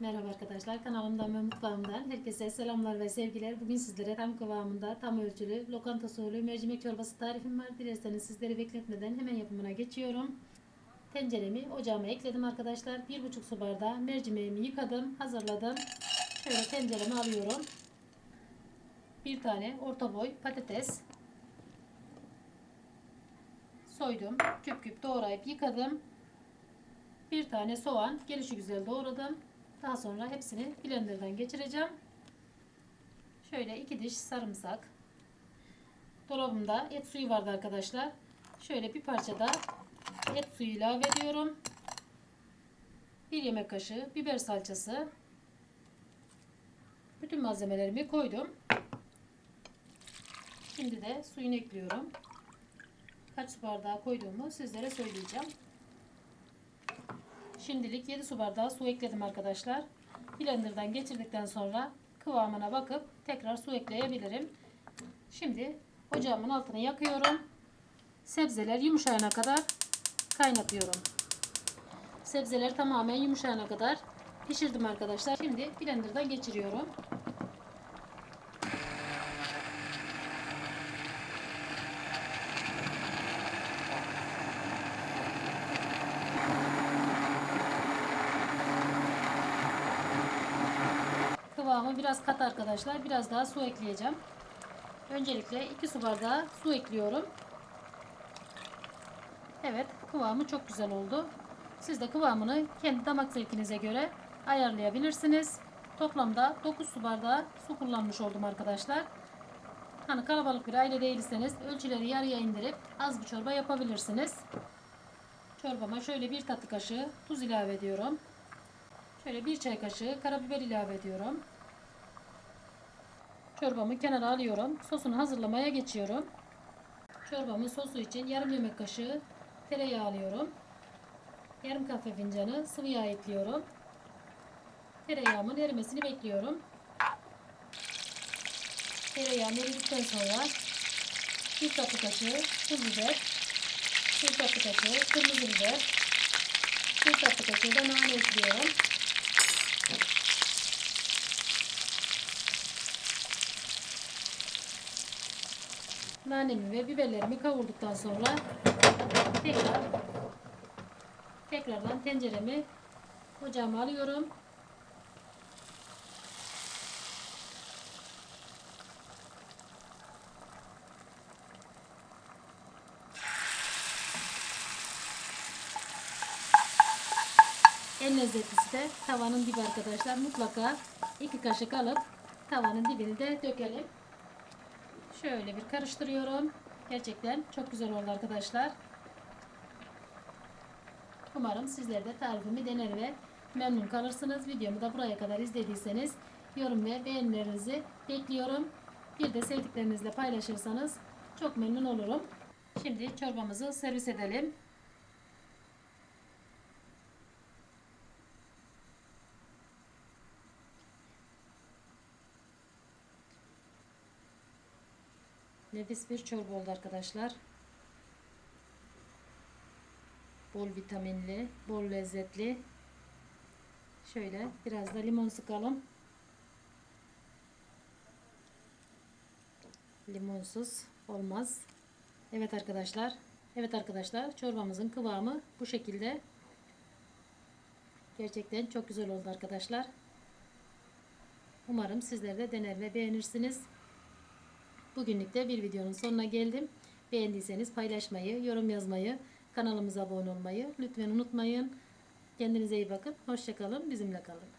Merhaba arkadaşlar kanalımdan ve mutfağımdan herkese selamlar ve sevgiler. Bugün sizlere tam kıvamında tam ölçülü lokanta usulü mercimek çorbası tarifim var. Dilerseniz sizleri bekletmeden hemen yapımına geçiyorum. Tenceremi ocağıma ekledim arkadaşlar. 1,5 su bardağı mercimeğimi yıkadım, hazırladım. Şöyle tencereme alıyorum. Bir tane orta boy patates soydum. Küp küp doğrayıp yıkadım. Bir tane soğan gelişi güzel doğradım. Daha sonra hepsini blenderdan geçireceğim. Şöyle iki diş sarımsak. Dolabımda et suyu vardı arkadaşlar. Şöyle bir parça da et suyu ilave ediyorum. Bir yemek kaşığı biber salçası. Bütün malzemelerimi koydum. Şimdi de suyunu ekliyorum. Kaç su bardağı koyduğumu sizlere söyleyeceğim. Şimdilik 7 su bardağı su ekledim arkadaşlar. Blender'dan geçirdikten sonra kıvamına bakıp tekrar su ekleyebilirim. Şimdi ocağımın altını yakıyorum. Sebzeler yumuşayana kadar kaynatıyorum. Sebzeler tamamen yumuşayana kadar pişirdim arkadaşlar. Şimdi blender'dan geçiriyorum. Kıvamı biraz kat arkadaşlar. Biraz daha su ekleyeceğim. Öncelikle 2 su bardağı su ekliyorum. Evet kıvamı çok güzel oldu. Siz de kıvamını kendi damak zevkinize göre ayarlayabilirsiniz. Toplamda 9 su bardağı su kullanmış oldum arkadaşlar. Hani kalabalık bir aile değilseniz ölçüleri yarıya indirip az bir çorba yapabilirsiniz. Çorbama şöyle bir tatlı kaşığı tuz ilave ediyorum. Şöyle bir çay kaşığı karabiber ilave ediyorum. Çorbamı kenara alıyorum. Sosunu hazırlamaya geçiyorum. Çorbamın sosu için yarım yemek kaşığı tereyağı alıyorum. Yarım kahve fincanı sıvı yağ ekliyorum. Tereyağımın erimesini bekliyorum. Tereyağım eridikten sonra bir tatlı kaşığı pul biber, bir tatlı kaşığı kırmızı biber, bir tatlı kaşığı da nane ekliyorum. Nanemi ve biberlerimi kavurduktan sonra tekrar tekrardan tenceremi ocağıma alıyorum. En lezzetlisi de tavanın dibi arkadaşlar. Mutlaka iki kaşık alıp tavanın dibini de dökelim. Şöyle bir karıştırıyorum. Gerçekten çok güzel oldu arkadaşlar. Umarım sizler de tarifimi dener ve memnun kalırsınız. Videomu da buraya kadar izlediyseniz yorum ve beğenilerinizi bekliyorum. Bir de sevdiklerinizle paylaşırsanız çok memnun olurum. Şimdi çorbamızı servis edelim. Nefis bir çorba oldu arkadaşlar. Bol vitaminli, bol lezzetli. Şöyle biraz da limon sıkalım. Limonsuz olmaz. Evet arkadaşlar. Evet arkadaşlar çorbamızın kıvamı bu şekilde. Gerçekten çok güzel oldu arkadaşlar. Umarım sizler de dener ve beğenirsiniz. Bugünlük de bir videonun sonuna geldim. Beğendiyseniz paylaşmayı, yorum yazmayı, kanalımıza abone olmayı lütfen unutmayın. Kendinize iyi bakın. Hoşçakalın. Bizimle kalın.